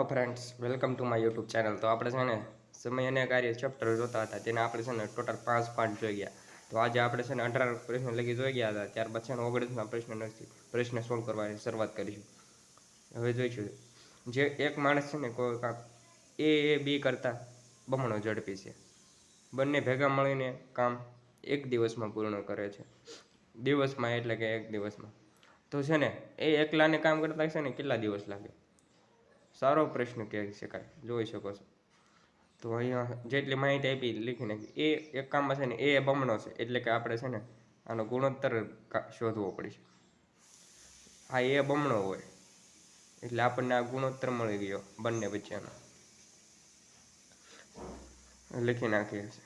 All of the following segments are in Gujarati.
Hello friends welcome to my YouTube channel તો આપણે છે ને, સમય અને કાર્ય ચેપ્ટર જોતા હતા. તેને આપણે છે ને ટોટલ પાંચ પાંચ જોઈ ગયા. તો આજે આપણે છે ને, અઢાર પ્રશ્ન લગી જોઈ ગયા હતા. ત્યારબાદ છે ને ઓગણીસના પ્રશ્ન નથી, પ્રશ્ન સોલ્વ કરવાની શરૂઆત કરીશું. હવે જોઈશું. જે એક માણસ છે ને, કોઈ કામ એ એ બી કરતાં બમણો ઝડપી છે. બંને ભેગા મળીને કામ એક દિવસમાં પૂર્ણ કરે છે. દિવસમાં એટલે કે એક દિવસમાં. તો છે ને, એ એકલાને કામ કરતા છે ને, કેટલા દિવસ લાગે? સારો પ્રશ્ન કહી શકાય જોઈ શકો છો. તો અહીંયા જેટલી માહિતી આપી લીખી નાખી એ એક કામમાં છે ને, એ બમણો છે. એટલે કે આપણે છે ને, આનો ગુણોત્તર શોધવો પડશે આ એ બમણો હોય. એટલે આપણને આ ગુણોત્તર મળી ગયો બંને વચ્ચેનો. લખી નાખીએ છે,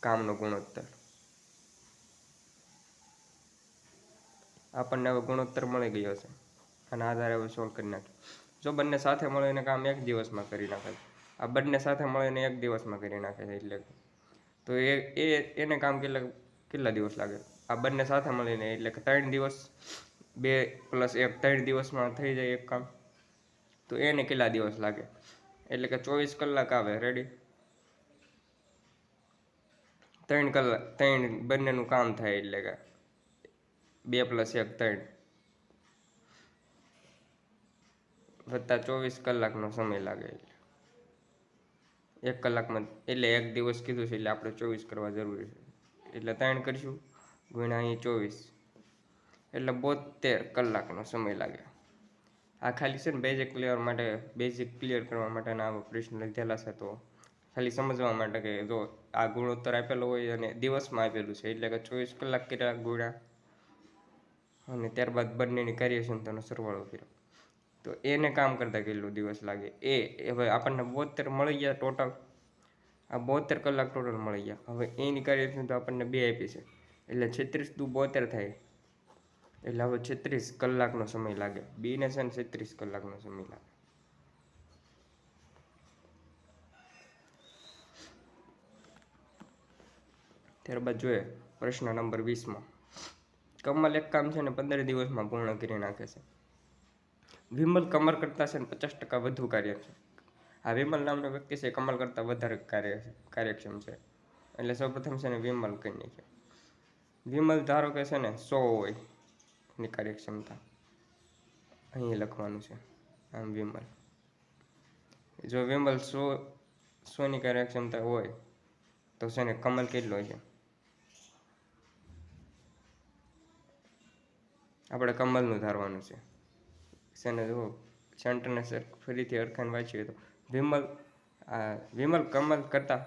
કામનો ગુણોત્તર. આપણને હવે ગુણોત્તર મળી ગયો છે. આના આધારે હવે સોલ્વ કરી નાખીએ. જો બંને સાથે મળીને કામ એક દિવસમાં કરી નાખે છે. આ બંને સાથે મળીને એક દિવસમાં કરી નાખે છે એટલે તો એ એ, એને કામ કેટલા કેટલા દિવસ લાગે? આ બંને સાથે મળીને એટલે કે ત્રણ દિવસ, બે પ્લસ એક, ત્રણ દિવસમાં થઈ જાય એક કામ. તો એને કેટલા દિવસ લાગે? એટલે કે ચોવીસ કલાક આવે રેડી ત્રણ કલાક ત્રણ બંનેનું કામ થાય એટલે કે બે પ્લસ એક, ત્રણ. વત્તા ચોવીસ કલાકનો સમય લાગે એટલે એક કલાકમાં, એટલે એક દિવસ કીધું છે, એટલે આપણે ચોવીસ કરવા જરૂરી છે. એટલે ત્રણ કરીશું, ગુણ્યા અહીં ચોવીસ. એટલે બોતેર કલાકનો સમય લાગે. આ ખાલી છે ને બેઝિક ક્લિયર માટે બેઝિક ક્લિયર કરવા માટેના આવા પ્રશ્ન લીધેલા છે, તો ખાલી સમજવા માટે કે જો આ ગુણોત્તર આપેલો હોય અને દિવસમાં આપેલું છે, એટલે કે ચોવીસ કલાક કેટલા ગુણ્યા. અને ત્યારબાદ બંનેની કાર્યક્ષમતાનો સરવાળો કર્યો. તો એને કામ કરતાં કેટલો દિવસ લાગે? એ હવે આપણને બોતેર મળી ગયા ટોટલ આ બોતેર કલાક ટોટલ મળી ગયા. હવે એની કાર્યક્ષમતા આપણને બે આપી છે. એટલે છત્રીસ દુ બોતેર થાય. એટલે હવે છત્રીસ કલાકનો સમય લાગે. બેને છે ને છત્રીસ કલાકનો સમય લાગે. ત્યારબાદ જોઈએ પ્રશ્ન નંબર વીસમાં. કમલ એક કામ છે ને પંદર દિવસમાં પૂર્ણ કરી નાખે છે. વિમલ કમર કરતાં છે ને પચાસ ટકા વધુ કાર્ય છે. આ વિમલ નામનો વ્યક્તિ છે કમલ કરતાં વધારે કાર્ય કાર્યક્ષમ છે. એટલે સૌપ્રથમ છે ને વિમલ કહી નાખ્યો. વિમલ ધારો કે છે ને સો હોય એની કાર્યક્ષમતા. અહીં લખવાનું છે, આમ વિમલ. જો વિમલ સો સોની કાર્યક્ષમતા હોય, તો છે ને કમલ કેટલો છે? આપણે કમલનું ધારવાનું છે. છે ને જો સર ફરીથી અરખાઈને વાંચીએ તો વિમલ, આ વિમલ કમલ કરતાં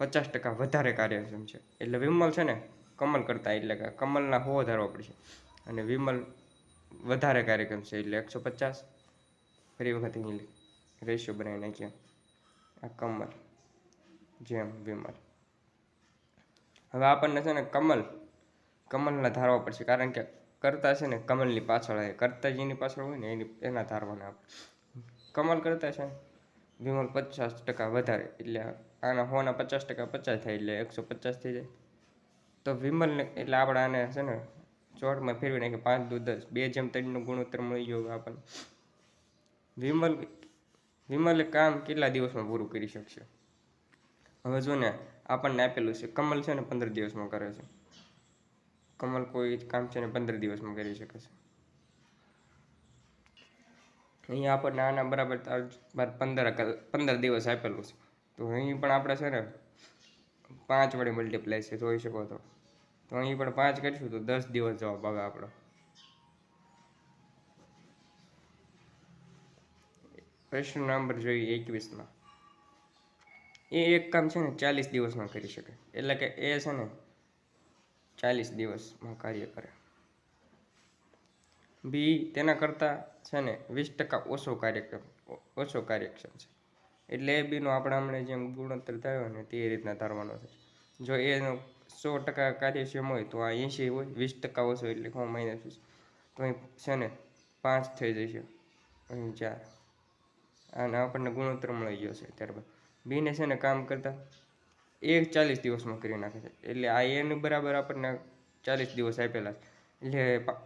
પચાસ ટકા વધારે કાર્યક્ષમ છે. એટલે વિમલ છે ને કમલ કરતાં એટલે કે કમલના હો ધારવા પડશે. અને વિમલ વધારે કાર્યક્રમ છે એટલે એકસો પચાસ. ફરી વખત અહીં રેશિયો બનાવી નાખ્યા. આ કમલ, જેમ વિમલ. હવે આપણને છે ને કમલ, કમલના ધારવા પડશે. કારણ કે કરતા છે ને કમલની પાછળ આવે કરતા જેની પાછળ હોય ને એની, એના ધારવાના આપણે. કમલ કરતા છે વિમલ પચાસ ટકા વધારે, એટલે આના હોના પચાસ ટકા પચાસ થાય, એટલે એકસો પચાસ થઈ જાય. તો વિમલને એટલે આપણે આને છે ને ચોટમાં ફેરવી નાખીએ પાંચ, દુ, દસ, બે જેમ ત્રણનો ગુણોત્તર મળી ગયો આપણને. વિમલ, વિમલે કામ કેટલા દિવસમાં પૂરું કરી શકશે? હવે જો ને આપણને આપેલું છે, કમલ છે ને પંદર દિવસમાં કરે છે. કમલ કોઈ કામ છે ને પંદર દિવસમાં કરી શકે છે. અહીંયા આપણને આના બરાબર પંદર પંદર દિવસ આપેલું છે. તો અહીં પણ આપણે છે ને પાંચ વડે મલ્ટીપ્લાય છે, જોઈ શકો તો. તો અહીં પણ પાંચ કરીશું તો દસ દિવસ જવાબ આવે આપણો. પ્રશ્ન નંબર જોઈએ એકવીસમાં. એ એક કામ છે ને ચાલીસ દિવસમાં કરી શકે. એટલે કે એ છે ને ચાલીસ દિવસમાં કાર્ય કરે. બી તેના કરતાં છે ને વીસ ટકા ઓછો કાર્યક્રમ, ઓછો કાર્યક્ષમ છે. એટલે એ બીનો આપણે હમણાં જેમ ગુણોત્તર થયો ને તે રીતના ધારવાનો છે. જો એનો સો ટકા કાર્યક્ષમ હોય તો આ એંશી હોય, વીસ ટકા ઓછો એટલે હું માઇનસ વીસ. તો અહીં છે ને પાંચ થઈ જશે. અહીં ચાર. અને આપણને ગુણોત્તર મળી ગયો છે ત્યારબાદ. બીને છે ને કામ કરતાં એ ચાલીસ દિવસમાં કરી નાખે છે. એટલે આ એની બરાબર આપણને ચાલીસ દિવસ આપેલા છે. એટલે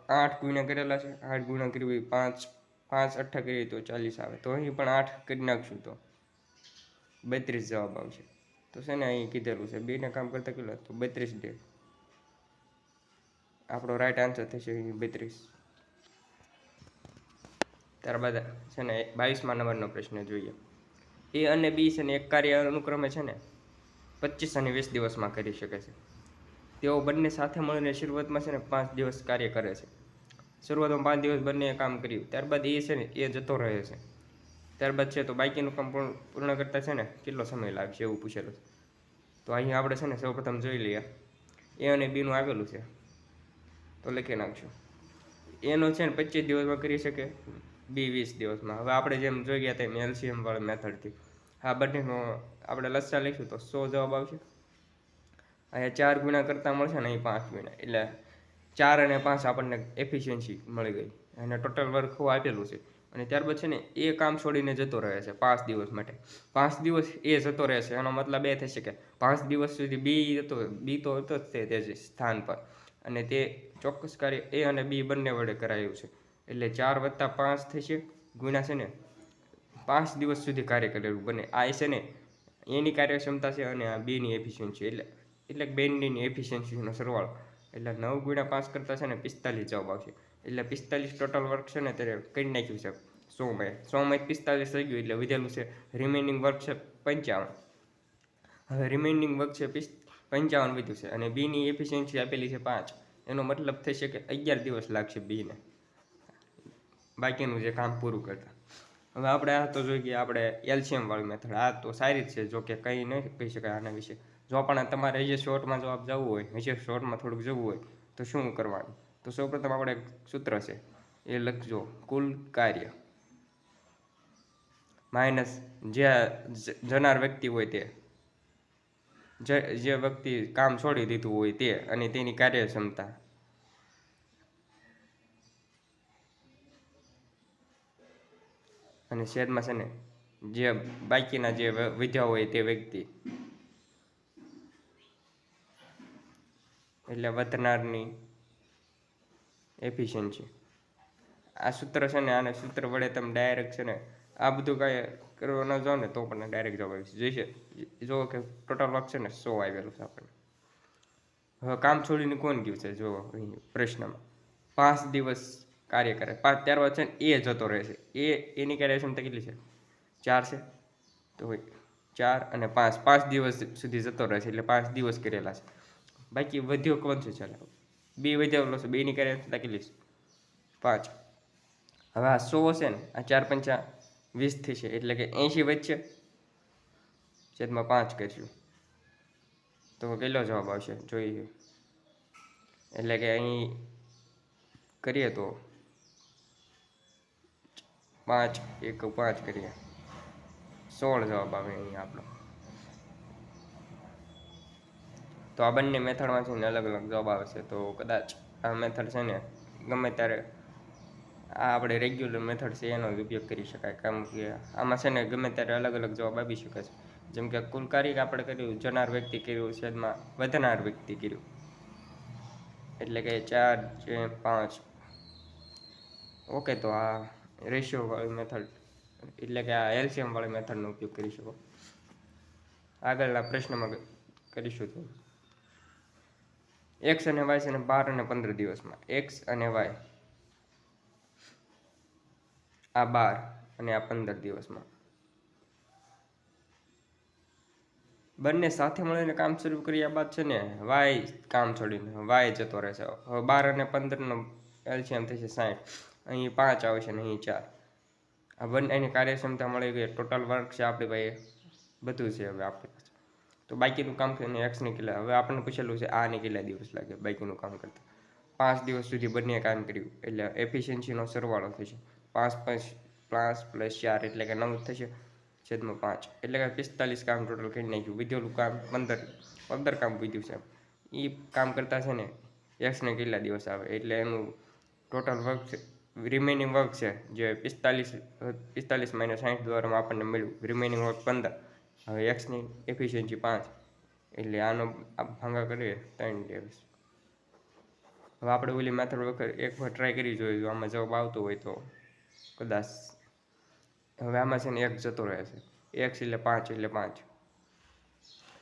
આઠ ગુણ્યા કરેલા છે. આઠ ગુણ્યા કરી પાંચ પાંચ અઠ્ઠા કરીએ તો ચાલીસ આવે. તો અહીં પણ આઠ કરી નાખશું તો બત્રીસ જવાબ આવશે. તો છે ને અહીં કીધેલું છે. બેને કામ કરતાં કેટલા તો બત્રીસ ડે. આપણો રાઈટ આન્સર થશે અહીં બત્રીસ. ત્યારબાદ છે ને બાવીસમાં નંબરનો પ્રશ્ન જોઈએ. એ અને બી છે ને એક કાર્ય અનુક્રમે છે ને પચીસ અને વીસ દિવસમાં કરી શકે છે. તેઓ બંને સાથે મળીને શરૂઆતમાં છે ને પાંચ દિવસ કાર્ય કરે છે. શરૂઆતમાં પાંચ દિવસ બંને કામ કર્યું. ત્યારબાદ એ છે ને એ જતો રહે છે. ત્યારબાદ છે તો બાકીનું કામ પૂર્ણ પૂર્ણ કરતાં છે ને કેટલો સમય લાગશે એવું પૂછેલું છે. તો અહીં આપણે છે ને સૌપ્રથમ જોઈ લઈએ. એ અને બીનું આવેલું છે. તો લખી નાખશું. એનો છે ને પચીસ દિવસમાં કરી શકે, બી વીસ દિવસમાં. હવે આપણે જેમ જોઈ ગયા તેમ એલસીએમ વાળા મેથડથી આ બંનેનો આપણે લસા લઈશું તો સો જવાબ આવશે. અહીંયા ચાર ગુણા કરતાં મળશે ને અહીં પાંચ ગુણા. એટલે ચાર અને પાંચ આપણને એફિશિયન્સી મળી ગઈ. અને ટોટલ વર્ક આપેલું છે. અને ત્યારબાદ છે ને એ કામ છોડીને જતો રહે છે પાંચ દિવસ માટે. પાંચ દિવસ એ જતો રહે છે. એનો મતલબ એ થશે કે પાંચ દિવસ સુધી બી હતો બી તો હતો જ તે તે સ્થાન પર. અને તે ચોક્કસ કાર્ય એ અને બી બંને વડે કરાયું છે. એટલે ચાર વત્તા પાંચ થશે. ગુણ્યા છે ને પાંચ દિવસ સુધી કાર્ય કરેલું બને. આ છે ને એની કાર્યક્ષમતા છે અને આ બેની એફિશિયન્સી એટલે એટલે કે બેનની એફિશિયન્સીનો સરવાળો. એટલે નવ ગુણ્યા પાંચ કરતા છે ને પિસ્તાલીસ જવાબ આવશે. એટલે પિસ્તાલીસ ટોટલ વર્ક છે ને ત્યારે કરી નાખ્યું છે સોમાં સોમાં પિસ્તાલીસ થઈ ગયું એટલે વધેલું છે રિમેનિંગ વર્ક છે પંચાવન. હવે રિમેનિંગ વર્ક છે પિસ્ત પંચાવન વધ્યું છે અને બીની એફિશિયન્સી આપેલી છે પાંચ. એનો મતલબ થઈ શકે અગિયાર દિવસ લાગશે બીને. બાકીનું જે કામ પૂરું કરતા. હવે આપણે આ તો જોઈ ગયા આપણે એલ્શિયમ વાળી મેથડ આ તો સારી જ છે, જો કે કંઈ નહીં કહી શકાય આના વિશે. જો પણ તમારે હજી શોર્ટમાં જવાબ જવું હોય હજી શોર્ટમાં થોડુંક જવું હોય, તો શું કરવાનું? તો સૌપ્રથમ આપણે સૂત્ર છે, એ લખજો, કુલ કાર્ય. માઇનસ જે જનાર વ્યક્તિ હોય તે. જે વ્યક્તિ કામ છોડી દીધું હોય તે, અને તેની કાર્યક્ષમતા. અને શેરમાં છે ને, જે બાકીના જે વિધા હોય તે વ્યક્તિ. એટલે વધનારની એફિશિયન્સી આ સૂત્ર છે ને, આને સૂત્ર વડે તમે ડાયરેક્ટ છે ને, આ બધું કાંઈ કરવા ન જાઓ ને, તો પણ ડાયરેક્ટ જવાબ આવી જોઈશે જો કે ટોટલ વર્ક છે ને, સો આવેલું છે આપણને. હવે કામ છોડીને કોણ ગયું છે? જો અહીં પ્રશ્નમાં. પાંચ દિવસ કાર્ય કરે. પાંચ ત્યારબાદ છે ને એ જતો રહેશે એ, એની કાર્યક્ષમતા કેટલી છે? ચાર છે. તો ચાર અને પાંચ. પાંચ દિવસ સુધી જતો રહેશે એટલે પાંચ દિવસ કરેલા છે. બાકી વધ્યો કોણ છે? ચાલે. બે વધ્યો છે. બેની કાર્યક્ષમતા કેટલી છે? પાંચ. હવે આ સો છે ને, આ ચાર પંચા વીસ થશે એટલે કે એંશી વચ્ચે છેદમાં પાંચ કરીશું. તો કેટલો જવાબ આવશે? જોઈએ. એટલે કે અહીં કરીએ તો પાંચ, એક પાંચ કરીએ. સોળ જવાબ આવે અહીં આપણો. તો આ બંને મેથડમાં છે ને અલગ અલગ જવાબ આવે છે, તો કદાચ આ મેથડ છે ને ગમે ત્યારે આ આપણે રેગ્યુલર મેથડ છે, એનો ઉપયોગ કરી શકાય. કેમ કે આમાં છે ને ગમે ત્યારે અલગ અલગ જવાબ આપી શકે છે. જેમ કે કુલકારી આપણે કર્યું, જનાર વ્યક્તિ કર્યું, છેદમાં વધનાર વ્યક્તિ કર્યું. એટલે કે ચાર પાંચ. ઓકે, તો આ રેશિયો વાળી મેથડ એટલે કે આ એલસીએમ વાળી મેથડનો ઉપયોગ કરી શકો. આગળના પ્રશ્નમાં કરીશું તો. એક્સ અને વાય છે ને બાર અને પંદર દિવસમાં. એક્સ અને વાય આ બાર અને આ પંદર દિવસમાં. બંને સાથે મળીને કામ શરૂ કર્યા બાદ છે ને વાય કામ છોડીને વાય જતો રહેશે. હવે બાર અને પંદરનો એલ્શિયમ થશે સાઠ અહીં પાંચ આવશે ને અહીં ચાર. આ બંનેની કાર્યક્ષમતા મળી ગઈ. ટોટલ વર્ક છે આપણી પાસે. બધું છે હવે આપણી પાસે. તો બાકીનું કામ થયું ને એક્સને કેટલા હવે આપણને પૂછેલું છે આને કેટલા દિવસ લાગે બાકીનું કામ કરતાં. પાંચ દિવસ સુધી બંને કામ કર્યું. એટલે એફિશિયન્સીનો સરવાળો થશે. પાંચ પાંચ પાંચ પ્લસ ચાર એટલે કે નવ થશે. છેદમાં પાંચ. એટલે કે પિસ્તાલીસ કામ ટોટલ કરી નાખ્યું. વિધેલું કામ પંદર પંદર કામ બીજું છે એ કામ કરતા છે ને એક્સને કેટલા દિવસ આવે? એટલે એનું ટોટલ વર્ક રિમેનિંગ વર્ક છે, જે પિસ્તાલીસ પિસ્તાલીસ માઇનસ સાઠ દ્વારામાં આપણને મળ્યું. રિમેનિંગ વર્ક પંદર, હવે એક્સની એફિશિયન્સી પાંચ. એટલે આનો ભાંગા કરીએ, ત્રણ દિવસ. હવે આપણે ઓલી મેથડ વખત એક વખત ટ્રાય કરી જોઈએ જો આમાં જવાબ આવતો હોય તો કદાચ. હવે આમાં છે ને એક જતો રહે છે. એક્સ એટલે પાંચ એટલે પાંચ.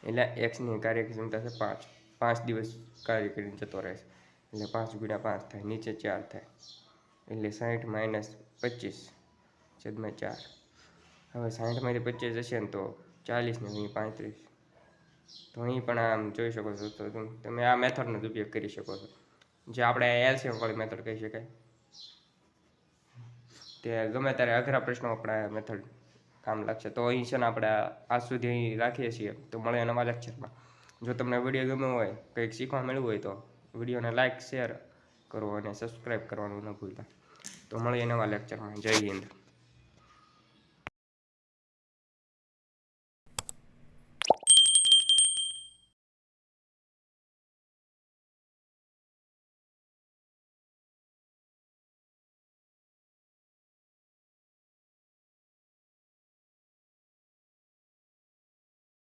એટલે એક્સની કાર્યક્ષમતા છે પાંચ. પાંચ દિવસ કાર્ય કરીને જતો રહે છે. એટલે પાંચ ગુણ્યા પાંચ થાય, નીચે ચાર થાય. એટલે સાઠ માઇનસ પચીસ, છેદમાં ચાર. હવે સાઠમાંથી પચીસ હશે ને તો ચાલીસ ને અહીં પાંત્રીસ. તો અહીં પણ આમ જોઈ શકો છો તો તમે- આ મેથડનો જ ઉપયોગ કરી શકો છો. જે આપણે એલસીએમ વાળી મેથડ કહી શકાય. તે ગમે ત્યારે અઘરા પ્રશ્નો આપણે મેથડ કામ લાગશે. તો અહીં છે ને આપણે આજ સુધી અહીં રાખીએ છીએ. તો મળે નવા લેક્ચરમાં જો તમને વીડિયો ગમ્યો હોય, કંઈક શીખવા મળ્યું હોય તો વિડીયોને લાઇક શેર કરો અને સબસ્ક્રાઈબ કરવાનું ન ભૂલતા. તો મળીએ નવા લેક્ચરમાં જય હિન્દ.